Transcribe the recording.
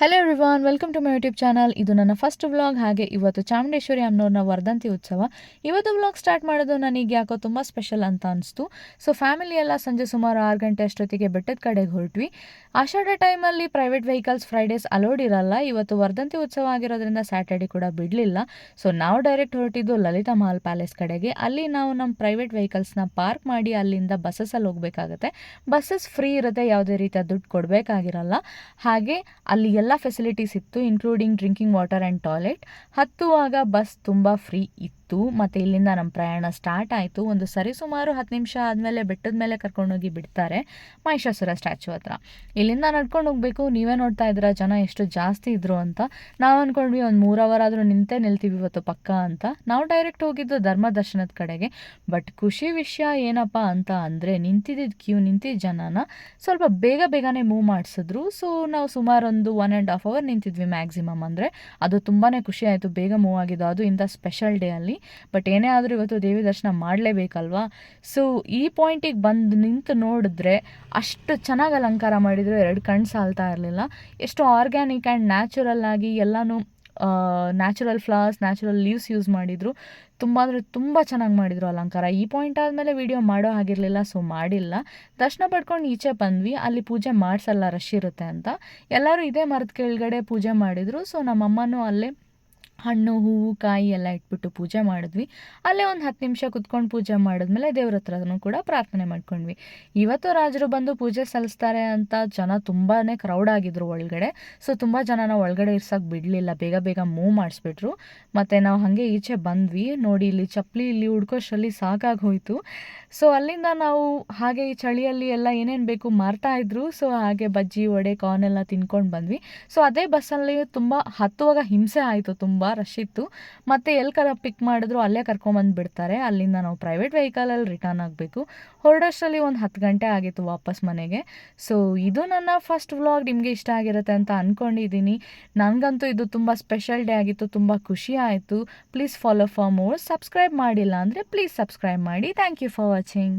Hello everyone welcome to my YouTube channel ಇದು ನನ್ನ first vlog ಹಾಗೆ ಇವತ್ತು ಚಾಮುಂಡೇಶ್ವರಿ ಅಮ್ಮನವ್ರನ್ನ ವರ್ಧಂತಿ ಉತ್ಸವ. ಇವತ್ತು ವ್ಲಾಗ್ ಸ್ಟಾರ್ಟ್ ಮಾಡೋದು ನನಗೆ ಯಾಕೋ ತುಂಬ ಸ್ಪೆಷಲ್ ಅಂತ ಅನಿಸ್ತು. ಸೊ ಫ್ಯಾಮಿಲಿ ಎಲ್ಲ ಸಂಜೆ ಸುಮಾರು ಆರು ಗಂಟೆ ಅಷ್ಟೊತ್ತಿಗೆ ಬೆಟ್ಟದ ಕಡೆಗೆ ಹೊರಟ್ವಿ. ಆಷಾಢ ಟೈಮಲ್ಲಿ ಪ್ರೈವೇಟ್ ವೆಹಿಕಲ್ಸ್ ಫ್ರೈಡೇಸ್ ಅಲೋಡ್ ಇರಲ್ಲ. ಇವತ್ತು ವರ್ಧಂತಿ ಉತ್ಸವ ಆಗಿರೋದ್ರಿಂದ ಸ್ಯಾಟರ್ಡೆ ಕೂಡ ಬಿಡಲಿಲ್ಲ. ಸೊ ನಾವು ಡೈರೆಕ್ಟ್ ಹೊರಟಿದ್ದು ಲಲಿತಾ ಮಹಲ್ ಪ್ಯಾಲೇಸ್ ಕಡೆಗೆ. ಅಲ್ಲಿ ನಾವು ನಮ್ಮ ಪ್ರೈವೇಟ್ ವೆಹಿಕಲ್ಸ್ನ ಪಾರ್ಕ್ ಮಾಡಿ ಅಲ್ಲಿಂದ ಬಸ್ಸಸ್ಸಲ್ಲಿ ಹೋಗಬೇಕಾಗತ್ತೆ. ಬಸ್ಸಸ್ ಫ್ರೀ ಇರುತ್ತೆ, ಯಾವುದೇ ರೀತಿಯ ದುಡ್ಡು ಕೊಡಬೇಕಾಗಿರಲ್ಲ. ಹಾಗೆ ಅಲ್ಲಿ ಎಲ್ಲ ಫೆಸಿಲಿಟೀಸ್ ಇತ್ತು including drinking water and toilet ಹತ್ತುವಾಗ bus ತುಂಬ ಫ್ರೀ ಇತ್ತು, ಮತ್ತು ಇಲ್ಲಿಂದ ನಮ್ಮ ಪ್ರಯಾಣ ಸ್ಟಾರ್ಟ್ ಆಯಿತು. ಒಂದು ಸರಿ ಸುಮಾರು ಹತ್ತು ನಿಮಿಷ ಆದಮೇಲೆ ಬೆಟ್ಟದ ಮೇಲೆ ಕರ್ಕೊಂಡೋಗಿ ಬಿಡ್ತಾರೆ ಮಹಿಷಾಸುರ ಸ್ಟ್ಯಾಚು ಹತ್ರ. ಇಲ್ಲಿಂದ ನಡ್ಕೊಂಡು ಹೋಗಬೇಕು, ನೀವೇ ನೋಡ್ತಾ ಇದ್ದೀರಾ, ಜನ ಎಷ್ಟು ಜಾಸ್ತಿ ಇದ್ರು ಅಂತ. ನಾವು ಅಂದ್ಕೊಂಡ್ವಿ ಒಂದು ಮೂರು ಅವರ್ ಆದರೂ ನಿಂತೇ ನಿಲ್ತೀವಿ ಇವತ್ತು ಪಕ್ಕ ಅಂತ. ನಾವು ಡೈರೆಕ್ಟ್ ಹೋಗಿದ್ದು ಧರ್ಮ ದರ್ಶನದ ಕಡೆಗೆ. ಬಟ್ ಖುಷಿ ವಿಷಯ ಏನಪ್ಪ ಅಂತ ಅಂದರೆ ನಿಂತಿದ್ದ ಕ್ಯೂ ನಿಂತಿದ್ದ ಜನನ ಸ್ವಲ್ಪ ಬೇಗ ಬೇಗನೆ ಮೂವ್ ಮಾಡಿಸಿದ್ರು. ಸೊ ನಾವು ಸುಮಾರು ಒಂದು ಒನ್ ಆ್ಯಂಡ್ ಹಾಫ್ ಅವರ್ ನಿಂತಿದ್ವಿ ಮ್ಯಾಕ್ಸಿಮಮ್ ಅಂದರೆ. ಅದು ತುಂಬಾ ಖುಷಿ ಆಯಿತು, ಬೇಗ ಮೂವ್ ಆಗಿದ್ದು. ಅದು ಇಂಥ ಸ್ಪೆಷಲ್ ಡೇ ಅಲ್ಲಿ. ಬಟ್ ಏನೇ ಆದರೂ ಇವತ್ತು ದೇವಿ ದರ್ಶನ ಮಾಡಲೇಬೇಕಲ್ವಾ? ಸೊ ಈ ಪಾಯಿಂಟಿಗೆ ಬಂದು ನಿಂತು ನೋಡಿದ್ರೆ ಅಷ್ಟು ಚೆನ್ನಾಗಿ ಅಲಂಕಾರ ಮಾಡಿದ್ರು. ಎರಡು ಕಣ್ಣು ಸಾಲ್ತಾ ಇರಲಿಲ್ಲ. ಎಷ್ಟು ಆರ್ಗ್ಯಾನಿಕ್ ಆ್ಯಂಡ್ ನ್ಯಾಚುರಲ್ ಆಗಿ ಎಲ್ಲನೂ natural flowers natural leaves use ಮಾಡಿದರು. ತುಂಬ ಅಂದರೆ ತುಂಬ ಚೆನ್ನಾಗಿ ಮಾಡಿದರು ಅಲಂಕಾರ. ಈ ಪಾಯಿಂಟ್ ಆದಮೇಲೆ ವೀಡಿಯೋ ಮಾಡೋ ಆಗಿರಲಿಲ್ಲ ಸೊ ಮಾಡಿಲ್ಲ. ದರ್ಶನ ಪಡ್ಕೊಂಡು ಈಚೆ ಬಂದ್ವಿ. ಅಲ್ಲಿ ಪೂಜೆ ಮಾಡಿಸಲ್ಲ ರಶ್ ಇರುತ್ತೆ ಅಂತ. ಎಲ್ಲರೂ ಇದೇ ಮರದ ಕೆಳಗಡೆ ಪೂಜೆ ಮಾಡಿದರು. ಸೊ ನಮ್ಮಮ್ಮನೂ ಅಲ್ಲೇ ಹಣ್ಣು, ಹೂವು, ಕಾಯಿ ಎಲ್ಲ ಇಟ್ಬಿಟ್ಟು ಪೂಜೆ ಮಾಡಿದ್ವಿ. ಅಲ್ಲೇ ಒಂದು ಹತ್ತು ನಿಮಿಷ ಕುತ್ಕೊಂಡು ಪೂಜೆ ಮಾಡಿದ್ಮೇಲೆ ದೇವ್ರ ಹತ್ರನೂ ಕೂಡ ಪ್ರಾರ್ಥನೆ ಮಾಡ್ಕೊಂಡ್ವಿ. ಇವತ್ತು ರಾಜರು ಬಂದು ಪೂಜೆ ಸಲ್ಲಿಸ್ತಾರೆ ಅಂತ ಜನ ತುಂಬಾ ಕ್ರೌಡ್ ಆಗಿದ್ರು ಒಳಗಡೆ. ಸೊ ತುಂಬ ಜನನ ಒಳಗಡೆ ಇರ್ಸೋಕೆ ಬಿಡಲಿಲ್ಲ. ಬೇಗ ಬೇಗ ಮೂವ್ ಮಾಡಿಸ್ಬಿಟ್ರು. ಮತ್ತು ನಾವು ಹಾಗೆ ಈಚೆ ಬಂದ್ವಿ. ನೋಡಿ, ಇಲ್ಲಿ ಚಪ್ಪಲಿ ಇಲ್ಲಿ ಹುಡ್ಕೋಷ್ಟರಲ್ಲಿ ಸಾಕಾಗಿ ಹೋಯಿತು ಸೊ ಅಲ್ಲಿಂದ ನಾವು ಹಾಗೆ ಈ ಚಳಿಯಲ್ಲಿ ಎಲ್ಲ ಏನೇನು ಬೇಕು ಮಾರ್ತಾ ಇದ್ರು. ಸೊ ಹಾಗೆ ಬಜ್ಜಿ, ವಡೆ ಕಾರ್ನ್ ಎಲ್ಲ ತಿನ್ಕೊಂಡು ಬಂದ್ವಿ. ಸೊ ಅದೇ ಬಸ್ಸಲ್ಲಿ ತುಂಬ ಹತ್ತುವಾಗ ಹಿಂಸೆ ಆಯಿತು. ತುಂಬ ರಶ್ ಇತ್ತು. ಮತ್ತು ಎಲ್ಲಿ ಕರ ಪಿಕ್ ಮಾಡಿದ್ರು ಅಲ್ಲೇ ಕರ್ಕೊಂಬಂದು ಬಿಡ್ತಾರೆ ಅಲ್ಲಿಂದ ನಾವು ಪ್ರೈವೇಟ್ ವೆಹಿಕಲಲ್ಲಿ ರಿಟರ್ನ್ ಆಗಬೇಕು. ಹೊರಡೋಷ್ಟರಲ್ಲಿ ಒಂದು ಹತ್ತು ಗಂಟೆ ಆಗಿತ್ತು ವಾಪಸ್ ಮನೆಗೆ. ಸೊ ಇದು ನನ್ನ ಫಸ್ಟ್ ವ್ಲಾಗ್ ನಿಮಗೆ ಇಷ್ಟ ಆಗಿರುತ್ತೆ ಅಂತ ಅಂದ್ಕೊಂಡಿದ್ದೀನಿ ನನಗಂತೂ ಇದು ತುಂಬ ಸ್ಪೆಷಲ್ ಡೇ ಆಗಿತ್ತು. ತುಂಬ ಖುಷಿ ಆಯಿತು. Please follow for more subscribe ಮಾಡಿಲ್ಲ ಅಂದರೆ ಪ್ಲೀಸ್ ಸಬ್ಸ್ಕ್ರೈಬ್ ಮಾಡಿ. Thank you for watching